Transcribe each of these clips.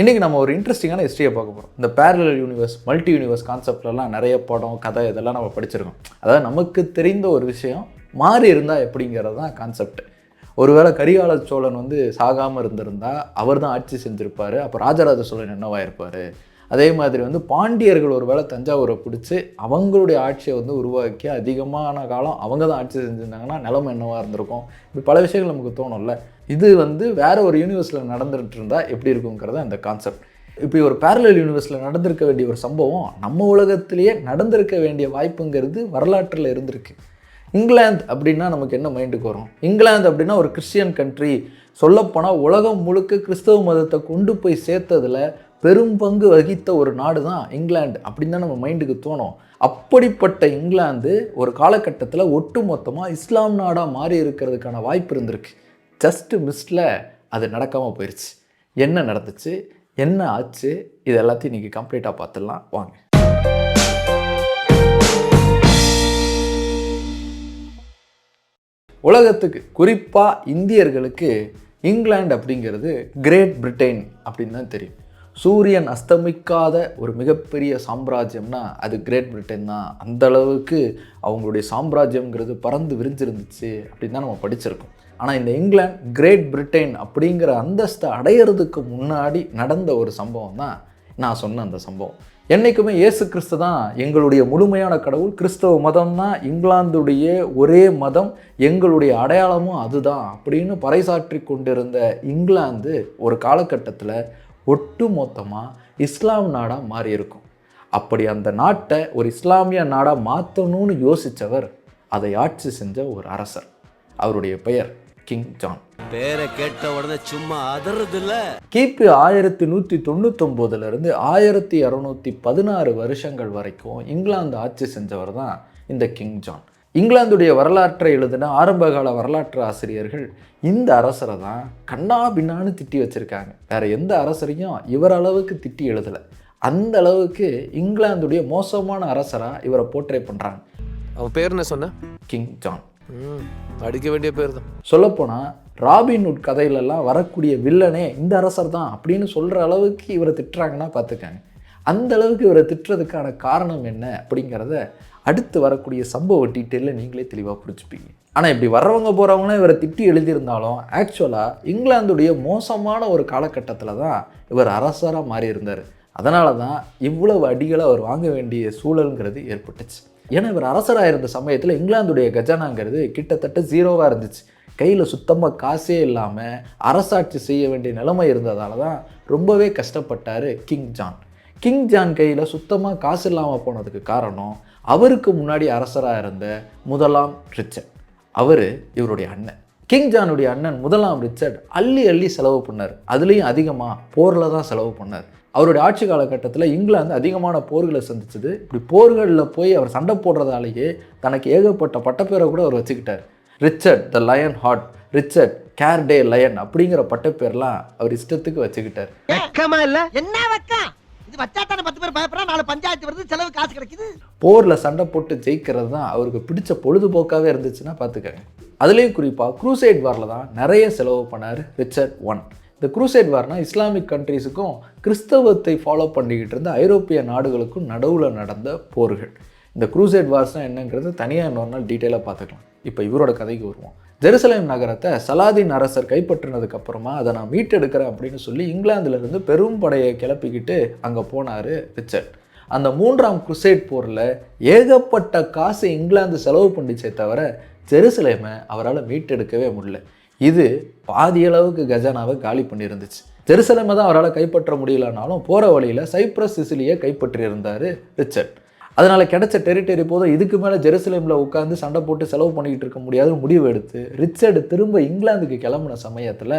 இன்றைக்கி நம்ம ஒரு இன்ட்ரெஸ்டிங்கான ஹிஸ்ட்ரியை பார்க்க போகிறோம் இந்த பேரலல் யூனிவர்ஸ் மல்டி யூனிவர்ஸ் கான்செப்ட்லலாம் நிறைய படம் கதை இதெல்லாம் நம்ம படிச்சிருக்கோம். அதாவது நமக்கு தெரிந்த ஒரு விஷயம் மாறி இருந்தால் எப்படிங்கிறது தான் கான்செப்ட் ஒருவேளை கரிகால சோழன் வந்து சாகாமல் இருந்திருந்தால் அவர் தான் ஆட்சி செஞ்சுருப்பார். அப்போ ராஜராஜ சோழன் என்னவாக இருப்பார்? அதே மாதிரி வந்து பாண்டியர்கள் ஒரு வேளை தஞ்சாவூரை பிடிச்சி அவங்களுடைய ஆட்சியை வந்து உருவாக்கி அதிகமான காலம் அவங்க தான் ஆட்சி செஞ்சுருந்தாங்கன்னா நிலமை என்னவாக இருந்திருக்கும்? இப்படி பல விஷயங்கள் நமக்கு தோணும்ல. இது வந்து வேற ஒரு யூனிவர்ஸில் நடந்துகிட்டு இருந்தால் எப்படி இருக்குங்கிறத அந்த கான்செப்ட் இப்படி ஒரு பேரலல் யூனிவர்ஸில் நடந்திருக்க வேண்டிய ஒரு சம்பவம் நம்ம உலகத்திலேயே நடந்திருக்க வேண்டிய வாய்ப்புங்கிறது வரலாற்றில் இருந்திருக்கு. இங்கிலாந்து அப்படின்னா நமக்கு என்ன மைண்டுக்கு வரும்? இங்கிலாந்து அப்படின்னா ஒரு கிறிஸ்டியன் கண்ட்ரி சொல்லப்போனால் உலகம் முழுக்க கிறிஸ்தவ மதத்தை கொண்டு போய் சேர்த்ததில் பெரும் பங்கு வகித்த ஒரு நாடு தான் இங்கிலாந்து அப்படின்னு தான் நம்ம மைண்டுக்கு தோணும். அப்படிப்பட்ட இங்கிலாந்து ஒரு காலகட்டத்தில் ஒட்டுமொத்தமாக இஸ்லாம் நாடாக மாறி இருக்கிறதுக்கான வாய்ப்பு இருந்திருக்கு. ஜஸ்ட் மிஸ்டில் அது நடக்காமல் போயிடுச்சு என்ன நடந்துச்சு? என்ன ஆச்சு? இது எல்லாத்தையும் இன்றைக்கி கம்ப்ளீட்டாக பார்த்துடலாம். வாங்க. உலகத்துக்கு குறிப்பாக இந்தியர்களுக்கு இங்கிலாந்து அப்படிங்கிறது கிரேட் பிரிட்டன் அப்படின்னு தான் தெரியும். சூரியன் அஸ்தமிக்காத ஒரு மிகப்பெரிய சாம்ராஜ்யம்னா அது கிரேட் பிரிட்டன் தான். அந்த அளவுக்கு அவங்களுடைய சாம்ராஜ்யம்ங்கிறது பறந்து விரிஞ்சிருந்துச்சு அப்படின்னு தான் நம்ம படிச்சிருக்கோம். ஆனால் இந்த இங்கிலாந்து கிரேட் பிரிட்டன் அப்படிங்கிற அந்தஸ்தை அடையிறதுக்கு முன்னாடி நடந்த ஒரு சம்பவம் தான் நான் சொன்ன அந்த சம்பவம். என்றைக்குமே இயேசு கிறிஸ்து தான் எங்களுடைய முழுமையான கடவுள். கிறிஸ்தவ மதம் தான் இங்கிலாந்துடைய ஒரே மதம். எங்களுடைய அடையாளமும் அதுதான் அப்படின்னு பறைசாற்றி கொண்டிருந்த இங்கிலாந்து ஒரு காலகட்டத்தில் ஒட்டு மொத்தமாக இஸ்லாம் நாடாக மாறி இருக்கும் அப்படி அந்த நாட்டை ஒரு இஸ்லாமிய நாடாக மாற்றணும்னு யோசித்தவர் அதை ஆட்சி செஞ்ச ஒரு அரசர். அவருடைய பெயர் கிங் ஜான். பேரை கேட்ட உடனே சும்மா அதறது இல்ல கிபி ஆயிரத்தி நூற்றி தொண்ணூத்தொம்போதுலேருந்து ஆயிரத்தி இரநூத்தி பதினாறு வருஷங்கள் வரைக்கும் இங்கிலாந்து ஆட்சி செஞ்சவர் தான் இந்த கிங் ஜான். இங்கிலாந்துடைய வரலாற்றை எழுதின ஆரம்பகால வரலாற்று ஆசிரியர்கள் இந்த அரசரை தான் கண்ணா பின்னான்னு திட்டி வச்சுருக்காங்க. வேறு எந்த அரசரையும் இவர் அளவுக்கு திட்டி எழுதலை. அந்த அளவுக்கு இங்கிலாந்துடைய மோசமான அரசராக இவரை போர்ட்ரே பண்ணுறாங்க அவன் பேர் என்ன சொன்ன கிங் ஜான் அடிக்க வேண்டிய பேர் தான் சொல்லப்போனால் ராபின்வுட் கதையிலெல்லாம் வரக்கூடிய வில்லனே இந்த அரசர் தான் அப்படின்னு சொல்கிற அளவுக்கு இவரை திட்டுறாங்கன்னா பார்த்துக்கங்க அந்த அளவுக்கு இவரை திட்டுறதுக்கான காரணம் என்ன அப்படிங்கிறத அடுத்து வரக்கூடிய சம்பவ டீட்டெயிலில் நீங்களே தெளிவாக பிடிச்சிப்பீங்க ஆனால் இப்படி வர்றவங்க போகிறவங்களாம் இவரை திட்டி எழுதியிருந்தாலும் ஆக்சுவலாக இங்கிலாந்துடைய மோசமான ஒரு காலகட்டத்தில் தான் இவர் அரசராக மாறி இருந்தார் அதனால தான் இவ்வளவு அடிகளை அவர் வாங்க வேண்டிய சூழலுங்கிறது ஏற்பட்டுச்சு. ஏன்னா இவர் அரசராக இருந்த சமயத்தில் இங்கிலாந்துடைய கஜானாங்கிறது கிட்டத்தட்ட ஜீரோவாக இருந்துச்சு. கையில் சுத்தமாக காசே இல்லாமல் அரசாட்சி செய்ய வேண்டிய நிலைமை இருந்ததால தான் ரொம்பவே கஷ்டப்பட்டார் கிங் ஜான் கிங் ஜான் கையில் சுத்தமாக காசு இல்லாமல் போனதுக்கு காரணம் அவருக்கு முன்னாடி அரசராக இருந்த முதலாம் ரிச்சர்ட். அவர் இவருடைய அண்ணன். கிங் ஜானுடைய அண்ணன் முதலாம் ரிச்சர்ட் அள்ளி அள்ளி செலவு பண்ணார். அதுலேயும் அதிகமாக போரில் தான் செலவு பண்ணார். அவருடைய ஆட்சி காலகட்டத்தில் இங்கிலாந்து அதிகமான போர்களை சந்திச்சது. இப்படி போர்களில் போய் அவர் சண்டை போடுறதாலேயே தனக்கு ஏகப்பட்ட பட்டப்பேரை கூட அவர் வச்சுக்கிட்டார். Richard the Lionheart Richard Coeur de Lion அப்படிங்கிற பட்டப்பேர்லாம் அவர் இஷ்டத்துக்கு வச்சுக்கிட்டார். என்ன பஞ்சாயத்து வச்சா தானே பத்து பேர் பயப்படுறா நாலு பஞ்சாயத்து வருது செலவு காசு கிடைக்குது. போரில் சண்டை போட்டு ஜெயிக்கிறது தான் அவருக்கு பிடிச்ச பொழுதுபோக்காகவே இருந்துச்சுன்னா பார்த்துக்கங்க அதுலேயும் குறிப்பாக குரூசைட் வாரில் தான் நிறைய செலவு பண்ணார் ரிச்சர்ட் ஒன் இந்த குரூசைட் வார்னா இஸ்லாமிக் கண்ட்ரீஸுக்கும் கிறிஸ்தவத்தை ஃபாலோ பண்ணிக்கிட்டு இருந்த ஐரோப்பிய நாடுகளுக்கும் நடுவில் நடந்த போர்கள். இந்த குரூசைட் வார்ஸ்னால் என்னங்கிறது தனியாக இன்னொரு நாள் டீட்டெயிலாக பார்த்துக்கலாம். இப்போ இவரோட கதைக்கு வருவோம். ஜெருசலேம் நகரத்தை சலாதீன் அரசர் கைப்பற்றினதுக்கு அப்புறமா அதை நான் மீட்டெடுக்கிறேன் அப்படின்னு சொல்லி இங்கிலாந்துலேருந்து பெரும் படையை கிளப்பிக்கிட்டு அங்கே போனார் ரிச்சர்ட். அந்த மூன்றாம் குருசேட் போரில் ஏகப்பட்ட காசு இங்கிலாந்து செலவு பண்ணிச்சே தவிர ஜெருசலேமை அவரால் மீட்டெடுக்கவே முடியல. இது பாதியளவுக்கு கஜானாவை காலி பண்ணியிருந்துச்சு. ஜெருசலேமை தான் அவரால் கைப்பற்ற முடியலனாலும் போகிற வழியில் சைப்ரஸ் சிசிலியை கைப்பற்றியிருந்தார் ரிச்சர்ட். அதனால் கிடைச்ச டெரிட்டரி போதும். இதுக்கு மேலே ஜெருசலேமில் உட்காந்து சண்டை போட்டு செலவு பண்ணிக்கிட்டு இருக்க முடியாத. முடிவு எடுத்து ரிச்சர்டு திரும்ப இங்கிலாந்துக்கு கிளம்புன சமயத்தில்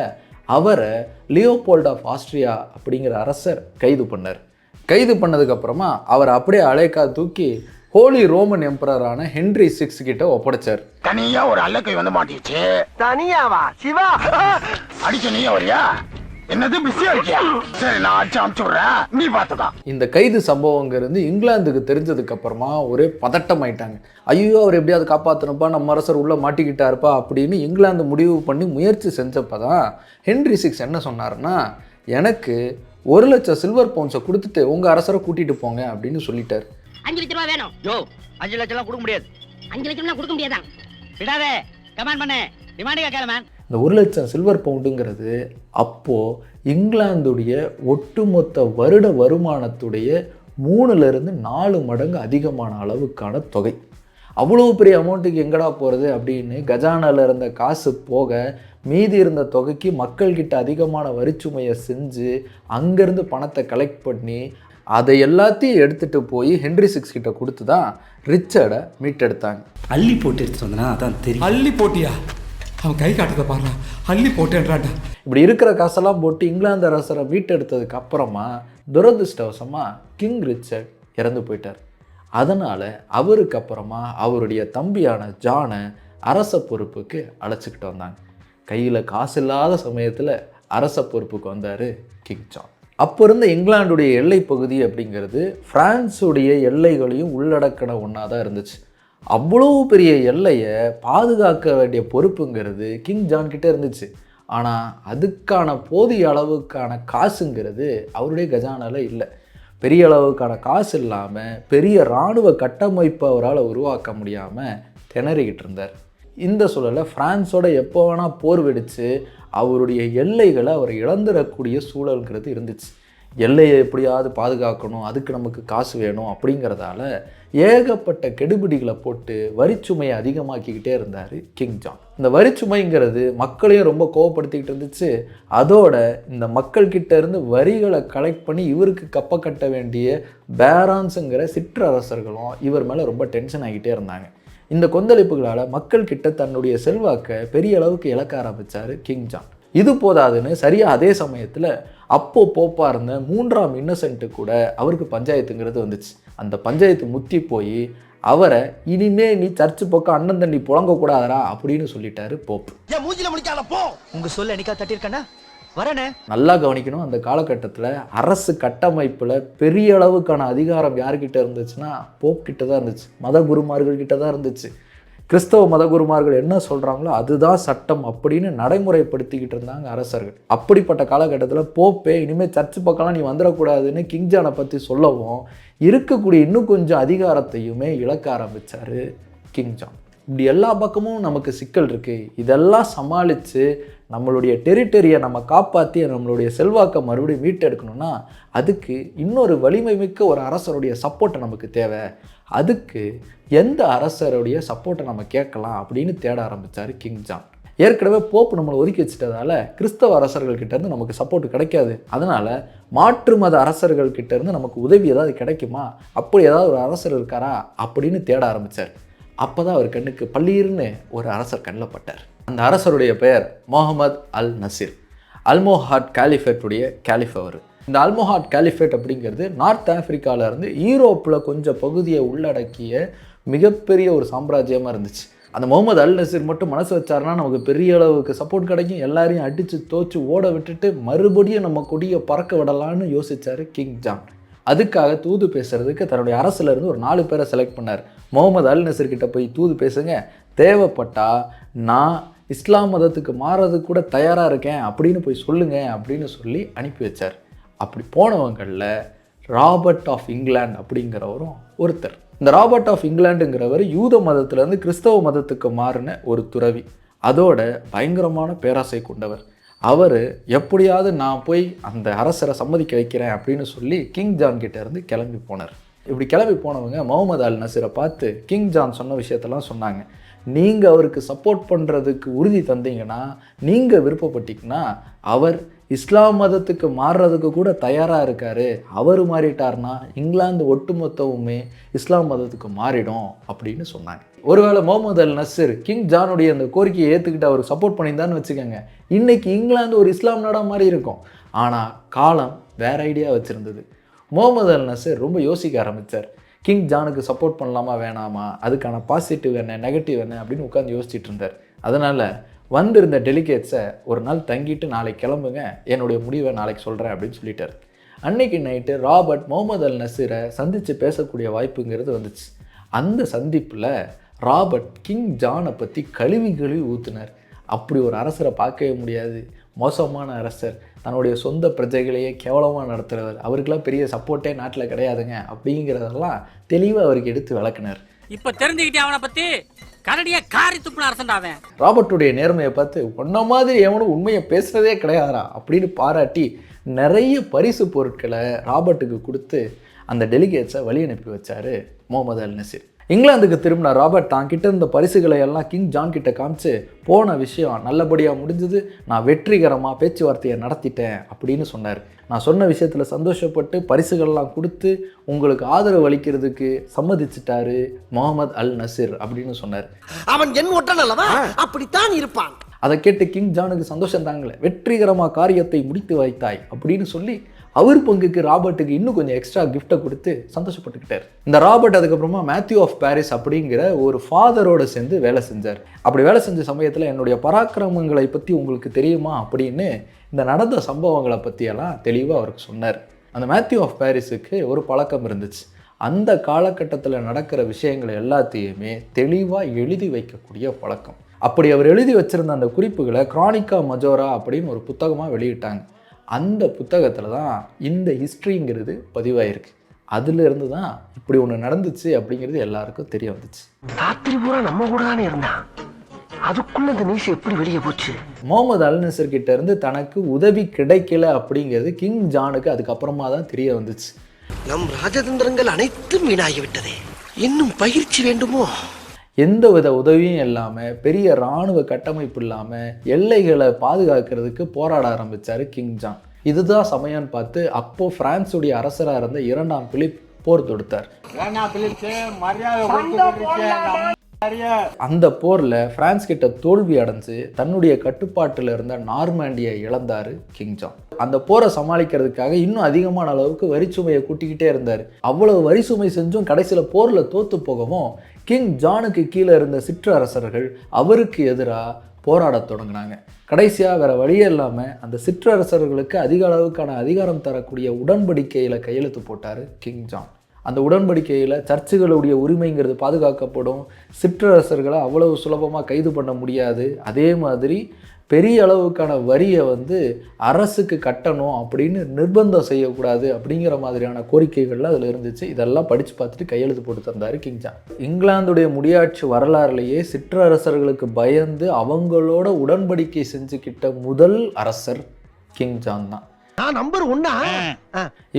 அவரை லியோபோல்ட் ஆஃப் ஆஸ்ட்ரியா அப்படிங்கிற அரசர் கைது பண்ணார். கைது பண்ணதுக்கப்புறமா அவர் அப்படியே அழைக்கா தூக்கி ஹோலி ரோமன் எம்பரரான ஹென்ரி சிக்ஸ் கிட்ட ஒப்படைச்சார். தனியா ஒரு அல்லக்கை வந்து மாட்டிடுச்சு தனியாவா? சிவா? அடிக்க நீ வரியா? என்னது பிஸியா இருக்கியா சரி நான் அடிச்சு அமுச்சு விடுறேன் நீ பார்த்துதான் இந்த கைது சம்பவங்கிறது இங்கிலாந்துக்கு தெரிஞ்சதுக்கு அப்புறமா ஒரே பதட்டம் ஆயிட்டாங்க ஐயோ அவர் எப்படியாவது காப்பாற்றணுப்பா நம்ம அரசர் உள்ளே மாட்டிக்கிட்டாருப்பா அப்படின்னு இங்கிலாந்து முடிவு பண்ணி முயற்சி செஞ்சப்போ தான் ஹென்ரி சிக்ஸ் என்ன சொன்னாருன்னா எனக்கு ஒரு லட்சம் சில்வர் பவுன்ஸை கொடுத்துட்டு உங்கள் அரசரை கூட்டிகிட்டு போங்க அப்படின்னு சொல்லிட்டார். அஞ்சு லட்ச ரூபா வேணும். யோ அஞ்சு லட்சம் எல்லாம் கொடுக்க முடியாது. அஞ்சு லட்சம்லாம் கொடுக்க முடியாதான் விடாதே. கமெண்ட் பண்ணு. டிமாண்ட் கேட்கல மேன் இந்த ஒரு லட்சம் சில்வர் பவுண்டுங்கிறது அப்போது இங்கிலாந்துடைய ஒட்டுமொத்த வருட வருமானத்துடைய மூணுலேருந்து நாலு மடங்கு அதிகமான அளவுக்கான தொகை. அவ்வளோ பெரிய அமௌண்ட்டுக்கு எங்கடா போகிறது அப்படின்னு கஜானால இருந்த காசு போக மீதி இருந்த தொகைக்கு மக்கள்கிட்ட அதிகமான வரிச்சுமையை செஞ்சு அங்கேருந்து பணத்தை கலெக்ட் பண்ணி அதை எல்லாத்தையும் எடுத்துகிட்டு போய் ஹென்ரி சிக்ஸ் கிட்ட கொடுத்து தான் ரிச்சர்டை மீட்டெடுத்தாங்க. அள்ளி போட்டு எடுத்துட்டு வந்தனா? அதான் தெரியும். அள்ளி போட்டியா? அவன் கை காட்டுறத பாருடா. அள்ளி போட்டேன்றான்டா. இப்படி இருக்கிற காசெல்லாம் போட்டு இங்கிலாந்து அரசரை மீட்டெடுத்ததுக்கு அப்புறமா துரதிருஷ்டவசமாக கிங் ரிச்சர்ட் இறந்து போயிட்டார். அதனால் அவருக்கு அப்புறமா அவருடைய தம்பியான ஜானை அரச பொறுப்புக்கு அழைச்சிக்கிட்டு வந்தாங்க. கையில் காசு இல்லாத சமயத்தில் அரச பொறுப்புக்கு வந்தார் கிங் ஜான். அப்போ இருந்த இங்கிலாந்துடைய எல்லை பகுதி அப்படிங்கிறது ஃப்ரான்ஸுடைய எல்லைகளையும் உள்ளடக்கின ஒன்றா தான் இருந்துச்சு. அவ்வளோ பெரிய எல்லையை பாதுகாக்க வேண்டிய பொறுப்புங்கிறது கிங் ஜான் கிட்டே இருந்துச்சு. ஆனால் அதுக்கான போதிய அளவுக்கான காசுங்கிறது அவருடைய கஜானால இல்லை. பெரிய அளவுக்கான காசு இல்லாமல் பெரிய இராணுவ கட்டமைப்பை அவரால் உருவாக்க முடியாமல் திணறிக்கிட்டு இருந்தார். இந்த சூழலில் ஃப்ரான்ஸோட எப்போ வேணால் போர் வெடித்து அவருடைய எல்லைகளை அவர் இழந்துடக்கூடிய சூழல்ங்கிறது இருந்துச்சு. எல்லையை எப்படியாவது பாதுகாக்கணும் அதுக்கு நமக்கு காசு வேணும் அப்படிங்கிறதால ஏகப்பட்ட கெடுபிடிகளை போட்டு வரிச்சுமையை அதிகமாக்கிக்கிட்டே இருந்தார் கிங் ஜான் இந்த வரிச்சுமைங்கிறது மக்களையும் ரொம்ப கோவப்படுத்திக்கிட்டு இருந்துச்சு. அதோட இந்த மக்கள்கிட்ட இருந்து வரிகளை கலெக்ட் பண்ணி இவருக்கு கப்ப கட்ட வேண்டிய பேரான்ஸுங்கிற சிற்றரசர்களும் இவர் மேலே ரொம்ப டென்ஷன் ஆகிட்டே இருந்தாங்க. இந்த கொந்தளிப்புகளால் மக்கள்கிட்ட தன்னுடைய செல்வாக்கை பெரிய அளவுக்கு இழக்க ஆரம்பித்தார் கிங் ஜான் இது போதாதுன்னு சரியாக அதே சமயத்தில் அப்போ போப்பாக இருந்த மூன்றாம் இன்னசென்ட்டு கூட அவருக்கு பஞ்சாயத்துங்கிறது வந்துச்சு. அந்த பஞ்சாயத்து முத்தி போய் அவரை இனிமே நீ சர்ச்சு பக்கம் அண்ணன் தண்ணி புழங்கக்கூடாதரா அப்படின்னு சொல்லிட்டாரு போப் ஏன் மூஞ்சில முடிக்காத போ! உங்க சொல்ல என்னைக்கா தட்டியிருக்கேன்னா? வரேனே. நல்லா கவனிக்கணும் அந்த காலகட்டத்தில் அரசு கட்டமைப்பில் பெரிய அளவுக்கான அதிகாரம் யார்கிட்ட இருந்துச்சுன்னா போப் கிட்ட தான் இருந்துச்சு. மத குருமார்கள் கிட்ட தான் இருந்துச்சு. கிறிஸ்தவ மத குருமார்கள் என்ன சொல்கிறாங்களோ அதுதான் சட்டம் அப்படின்னு நடைமுறைப்படுத்திக்கிட்டு இருந்தாங்க அரசர்கள். அப்படிப்பட்ட காலகட்டத்தில் போப்பே இனிமேல் சர்ச்சு பக்கம்லாம் நீ வந்துடக்கூடாதுன்னு கிங்ஜானை பற்றி சொல்லவும் இருக்கக்கூடிய இன்னும் கொஞ்சம் அதிகாரத்தையுமே இழக்க ஆரம்பித்தார் கிங்ஜான் இப்படி எல்லா பக்கமும் நமக்கு சிக்கல் இருக்குது இதெல்லாம் சமாளித்து நம்மளுடைய டெரிட்டரியை நம்ம காப்பாற்றி நம்மளுடைய செல்வாக்கை மறுபடியும் மீட்டெடுக்கணும்னா அதுக்கு இன்னொரு வலிமை மிக்க ஒரு அரசருடைய சப்போர்ட்டை நமக்கு தேவை. அதுக்கு எந்த அரசருடைய சப்போர்ட்டை நம்ம கேட்கலாம் அப்படின்னு தேட ஆரம்பித்தார் கிங் ஜான் ஏற்கனவே போப்பு நம்மளை ஒதுக்கி வச்சுட்டதால கிறிஸ்தவ அரசர்கள் நமக்கு சப்போர்ட் கிடைக்காது. அதனால் மாற்று மத அரசர்கள் நமக்கு உதவி ஏதாவது கிடைக்குமா? அப்படி ஏதாவது ஒரு அரசர் இருக்காரா? அப்படின்னு தேட ஆரம்பித்தார் அப்போ தான் அவர் கண்ணுக்கு பள்ளீர்னு ஒரு அரசர் கண்ணில் பட்டார். அந்த அரசருடைய பெயர் முகமது அல் நசீர் அல்மோஹாட் கேலிஃபேட்டுடைய கேலிஃப் அவர். இந்த அல்மோஹாட் கேலிஃபேட் அப்படிங்கிறது நார்த் ஆஃப்ரிக்காவிலேருந்து ஈரோப்பில் கொஞ்சம் பகுதியை உள்ளடக்கிய மிகப்பெரிய ஒரு சாம்ராஜ்யமாக இருந்துச்சு. அந்த முகமது அல் நசீர் மட்டும் மனசு வச்சாருன்னா நமக்கு பெரிய அளவுக்கு சப்போர்ட் கிடைக்கும். எல்லாரையும் அடித்து தோச்சு ஓட விட்டுட்டு மறுபடியும் நம்ம கொடியை பறக்க விடலான்னு யோசித்தார் கிங் ஜான் அதுக்காக தூது பேசுறதுக்கு தன்னுடைய அரசுல இருந்து ஒரு நாலு பேரை செலக்ட் பண்ணார். முகமது அல் நசீர் கிட்ட போய் தூது பேசுங்க. தேவைப்பட்டா நான் இஸ்லாம் மதத்துக்கு மாறதுக்கு கூட தயாராக இருக்கேன் அப்படின்னு போய் சொல்லுங்க அப்படின்னு சொல்லி அனுப்பி வச்சார். அப்படி போனவங்களில் ராபர்ட் ஆஃப் இங்கிலாந்து அப்படிங்கிறவரும் ஒருத்தர். இந்த ராபர்ட் ஆஃப் இங்கிலாண்டுங்கிறவர் யூத மதத்திலேருந்து கிறிஸ்தவ மதத்துக்கு மாறின ஒரு துறவி. அதோட பயங்கரமான பேராசை கொண்டவர். அவர் எப்படியாவது நான் போய் அந்த அரசரை சம்மதிக்க வைக்கிறேன் அப்படின்னு சொல்லி கிங் ஜான் கிட்ட இருந்து கிளம்பி போனார். இப்படி கிளம்பி போனவங்க முகமது அல் நசீரை பார்த்து கிங் ஜான் சொன்ன விஷயத்தெல்லாம் சொன்னாங்க. நீங்கள் அவருக்கு சப்போர்ட் பண்ணுறதுக்கு உறுதி தந்தீங்கன்னா நீங்கள் விருப்பப்பட்டீங்கன்னா அவர் இஸ்லாம் மதத்துக்கு மாறுறதுக்கு கூட தயாராக இருக்காரு. அவர் மாறிட்டார்னா இங்கிலாந்து ஒட்டுமொத்தமுமே இஸ்லாம் மதத்துக்கு மாறிடும் அப்படின்னு சொன்னாங்க. ஒருவேளை முகமது அல் நசீர் கிங் ஜானுடைய அந்த கோரிக்கையை ஏற்றுக்கிட்டு அவர் சப்போர்ட் பண்ணியிருந்தான்னு வச்சுக்கோங்க. இன்னைக்கு இங்கிலாந்து ஒரு இஸ்லாம் நாடாக மாதிரி இருக்கும். ஆனால் காலம் வேற ஐடியா வச்சுருந்தது. முகமது அல் நசீர் ரொம்ப யோசிக்க ஆரம்பித்தார் கிங் ஜானுக்கு சப்போர்ட் பண்ணலாமா வேணாமா? அதுக்கான பாசிட்டிவ் என்ன நெகட்டிவ் என்ன அப்படின்னு உட்காந்து யோசிச்சுட்டு இருந்தார். அதனால் வந்திருந்த டெலிகேட்ஸை ஒரு நாள் தங்கிட்டு நாளைக்கு கிளம்புங்க என்னுடைய முடிவை நாளைக்கு சொல்கிறேன் அப்படின்னு சொல்லிட்டார். அன்னைக்கு நைட்டு ராபர்ட் முகமது அல் நசீரை சந்தித்து பேசக்கூடிய வாய்ப்புங்கிறது வந்துச்சு. அந்த சந்திப்பில் ராபர்ட் கிங் ஜானை பற்றி கழுவி கழுவி ஊற்றுனார் அப்படி ஒரு அரசரை பார்க்கவே முடியாது. மோசமான அரசர். தன்னுடைய சொந்த பிரஜைகளையே கேவலமாக நடத்துகிறவர் அவருக்கெல்லாம் பெரிய சப்போர்ட்டே நாட்டில் கிடையாதுங்க. அப்படிங்கிறதெல்லாம் தெளிவாக அவருக்கு எடுத்து விளக்குனார். இப்ப தெரிஞ்சுக்கிட்டே அவனை பத்தி கரடியா காரி துப்புன அரசன்டாவன் ராபர்ட்டுடைய நேர்மையை பார்த்து உன்ன மாதிரி எவனும் உண்மையை பேசுகிறதே கிடையாதா அப்படின்னு பாராட்டி நிறைய பரிசு பொருட்களை ராபர்ட்டுக்கு கொடுத்து அந்த டெலிகேட்ஸை வழி அனுப்பி வச்சாரு முகமது அல் நசீர் இங்கிலாந்துக்கு திரும்பின ராபர்ட் தான் கிட்ட இருந்த பரிசுகளை எல்லாம் கிங் ஜான் கிட்ட காமிச்சு போன விஷயம் நல்லபடியாக முடிஞ்சது. நான் வெற்றிகரமாக பேச்சுவார்த்தையை நடத்திட்டேன் அப்படின்னு சொன்னார். நான் சொன்ன விஷயத்தில் சந்தோஷப்பட்டு பரிசுகள்லாம் கொடுத்து உங்களுக்கு ஆதரவு அளிக்கிறதுக்கு சம்மதிச்சிட்டாரு முகமது அல் நசீர் அப்படின்னு சொன்னார். அவன் என் ஒற்றன் அல்லவா அப்படித்தான் இருப்பான். அதை கேட்டு கிங் ஜானுக்கு சந்தோஷம் தாங்கல. வெற்றிகரமாக காரியத்தை முடித்து வைத்தாய் அப்படின்னு சொல்லி அவர் பங்குக்கு ராபர்ட்டுக்கு இன்னும் கொஞ்சம் எக்ஸ்ட்ரா கிஃப்ட்டை கொடுத்து சந்தோஷப்பட்டுக்கிட்டார். இந்த ராபர்ட் அதுக்கப்புறமா மேத்யூ ஆஃப் பாரிஸ் அப்படிங்கிற ஒரு ஃபாதரோட சேர்ந்து வேலை செஞ்சார். அப்படி வேலை செஞ்ச சமயத்தில் என்னுடைய பராக்கிரமங்களை பற்றி உங்களுக்கு தெரியுமா அப்படின்னு இந்த நடந்த சம்பவங்களை பற்றியெல்லாம் தெளிவாக அவருக்கு சொன்னார். அந்த மேத்யூ ஆஃப் பாரிஸுக்கு ஒரு பழக்கம் இருந்துச்சு. அந்த காலகட்டத்தில் நடக்கிற விஷயங்களை எல்லாத்தையுமே தெளிவாக எழுதி வைக்கக்கூடிய பழக்கம். அப்படி அவர் எழுதி வச்சிருந்த அந்த குறிப்புகளை கிரானிக்கா மஜோரா அப்படின்னு ஒரு புத்தகமாக வெளியிட்டாங்க. அந்த புத்தகத்தில் தான் இந்த ஹிஸ்ட்ரிங்கிறது பதிவாயிருக்கு. அதிலிருந்து தான் இப்படி ஒன்று நடந்துச்சு அப்படிங்கிறது எல்லாருக்கும் தெரிய வந்துச்சு. ராத்திரி பூரா நம்ம கூட தானே இருந்தான் அதுக்குள்ள இந்த நியூஸ் எப்படி வெளியே போச்சு? முகமது அல் நசர் கிட்ட இருந்து தனக்கு உதவி கிடைக்கல அப்படிங்கிறது கிங் ஜானுக்கு அதுக்கப்புறமா தான் தெரிய வந்துச்சு. நம் ராஜதந்திரங்கள் அனைத்தும் வீணாகிவிட்டதே. இன்னும் பயிற்சி வேண்டுமோ? எந்த வித உதவியும் இல்லாமல் பெரிய இராணுவ கட்டமைப்பு இல்லாமல் எல்லைகளை பாதுகாக்கிறதுக்கு போராட ஆரம்பித்தார் கிங் ஜான் இதுதான் சமயம்னு பார்த்து அப்போ பிரான்ஸுடைய அரசராக இருந்த இரண்டாம் பிலிப் போர் தொடுத்தார். அந்த போரில் பிரான்ஸ் கிட்ட தோல்வி அடைஞ்சு தன்னுடைய கட்டுப்பாட்டில் இருந்த நார்மாண்டியை இழந்தார் கிங் ஜான் அந்த போரை சமாளிக்கிறதுக்காக இன்னும் அதிகமான அளவுக்கு வரிச்சுமையை கூட்டிக்கிட்டே இருந்தார். அவ்வளவு வரிசுமை செஞ்சும் கடைசியில் போரில் தோத்து போகவும் கிங் ஜானுக்கு கீழே இருந்த சிற்றரசர்கள் அவருக்கு எதிராக போராடத் தொடங்கினாங்க. கடைசியாக வேற வழியே இல்லாமல் அந்த சிற்றரசர்களுக்கு அதிக அளவுக்கான அதிகாரம் தரக்கூடிய உடன்படிக்கையில் கையெழுத்து போட்டார் கிங் ஜான். அந்த உடன்படிக்கையில் சர்ச்சுகளுடைய உரிமைங்கிறது பாதுகாக்கப்படும். சிற்றரசர்களை அவ்வளவு சுலபமாக கைது பண்ண முடியாது. அதே மாதிரி பெரிய அளவுக்கான வரியை வந்து அரசுக்கு கட்டணும் அப்படின்னு நிர்பந்தம் செய்யக்கூடாது அப்படிங்கிற மாதிரியான கோரிக்கைகள்லாம் அதில் இருந்துச்சு. இதெல்லாம் படித்து பார்த்துட்டு கையெழுத்து போட்டு தந்தார் கிங் ஜான் இங்கிலாந்துடைய முடியாட்சி வரலாறுலேயே சிற்றரசர்களுக்கு பயந்து அவங்களோட உடன்படிக்கை செஞ்சுக்கிட்ட முதல் அரசர் கிங் ஜான் தான். நான் நம்பர் ஒன்னா?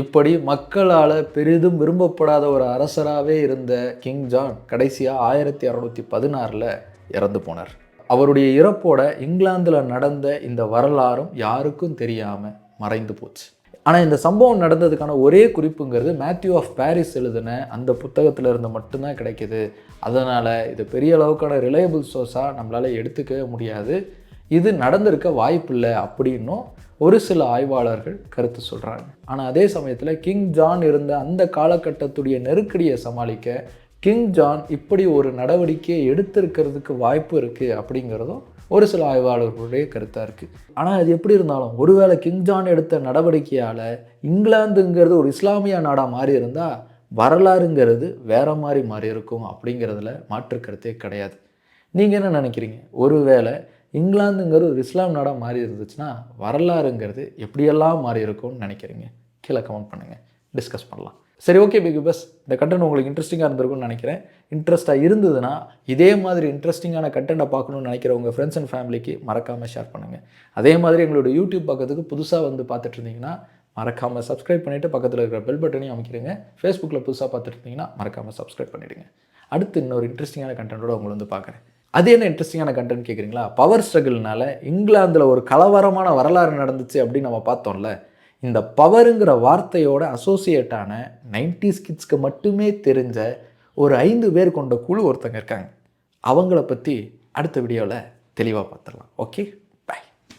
இப்படி மக்களால் பெரிதும் விரும்பப்படாத ஒரு அரசராகவே இருந்த கிங் ஜான் கடைசியாக ஆயிரத்தி அறநூற்றி பதினாறில் இறந்து போனார். அவருடைய இறப்போட இங்கிலாந்தில் நடந்த இந்த வரலாறும் யாருக்கும் தெரியாமல் மறைந்து போச்சு. ஆனால் இந்த சம்பவம் நடந்ததுக்கான ஒரே குறிப்புங்கிறது மேத்யூ ஆஃப் பாரிஸ் எழுதின அந்த புத்தகத்தில் இருந்து மட்டும்தான் கிடைக்கிது. அதனால் இது பெரிய அளவுக்கான ரிலையபிள் சோர்ஸாக நம்மளால் எடுத்துக்க முடியாது. இது நடந்திருக்க வாய்ப்பில்லை அப்படின்னும் ஒரு சில ஆய்வாளர்கள் கருத்து சொல்கிறாங்க ஆனால் அதே சமயத்தில் கிங் ஜான் இருந்த அந்த காலகட்டத்துடைய நெருக்கடியை சமாளிக்க கிங் ஜான் இப்படி ஒரு நடவடிக்கையை எடுத்திருக்கிறதுக்கு வாய்ப்பு இருக்குது அப்படிங்கிறதும் ஒரு சில ஆய்வாளர்களுடைய கருத்தாக இருக்குது ஆனால் அது எப்படி இருந்தாலும் ஒருவேளை கிங் ஜான் எடுத்த நடவடிக்கையால் இங்கிலாந்துங்கிறது ஒரு இஸ்லாமிய நாடாக மாறி இருந்தால் வரலாறுங்கிறது வேற மாதிரி மாறி இருக்கும் அப்படிங்கிறதுல மாற்று கருத்தே கிடையாது. நீங்கள் என்ன நினைக்கிறீங்க? ஒருவேளை இங்கிலாந்துங்கிறது ஒரு இஸ்லாம் நாடாக மாறி இருந்துச்சுன்னா வரலாறுங்கிறது எப்படியெல்லாம் மாறி இருக்கும்னு நினைக்கிறீங்க? கீழே கமெண்ட் பண்ணுங்கள் டிஸ்கஸ் பண்ணலாம். சரி ஓகே பிக் பஸ் இந்த கண்டென்ட் உங்களுக்கு இன்ட்ரெஸ்டிங்காக இருந்திருக்கும்னு நினைக்கிறேன். இன்ட்ரெஸ்ட்டாக இருந்ததுன்னா இதே மாதிரி இன்ட்ரெஸ்டிங்கான கண்டென்ட்டை பார்க்கணும்னு நினைக்கிற உங்கள் ஃப்ரெண்ட்ஸ் அண்ட் ஃபேமிலிக்கு மறக்காமல் ஷேர் பண்ணுங்கள் அதே மாதிரி எங்களோட யூடியூப் பக்கத்துக்கு புதுசாக வந்து பார்த்துட்டு இருந்தீங்கன்னா மறக்காமல் சப்ஸ்கிரைப் பண்ணிவிட்டு பக்கத்தில் இருக்கிற பெல் பட்டனையும் அமைக்கிறீங்க ஃபேஸ்புக்கில் புதுசாக பார்த்துட்டு இருந்தீங்கன்னா மறக்காமல் சப்ஸ்கிரைப் பண்ணிவிடுங்க அடுத்து இன்னொரு இன்ட்ரெஸ்டிங்கான கண்டென்ட்டோட உங்களை வந்து பார்க்குறேன். அது என்ன இன்ட்ரெஸ்டிங்கான கண்டென்ட் கேட்குறீங்களா பவர் ஸ்ட்ரகிள்னால இங்கிலாந்தில் ஒரு கலவரமான வரலாறு நடந்துச்சு அப்படின்னு நம்ம பார்த்தோம்ல. இந்த பவருங்கிற வார்த்தையோட அசோசியேட்டான நைன்டிஸ் கிட்ஸ்க்கு மட்டுமே தெரிஞ்ச ஒரு ஐந்து பேர் கொண்ட குழு ஒருத்தங்க இருக்காங்க. அவங்கள பற்றி அடுத்த வீடியோவில் தெளிவாக பார்த்துடலாம். ஓகே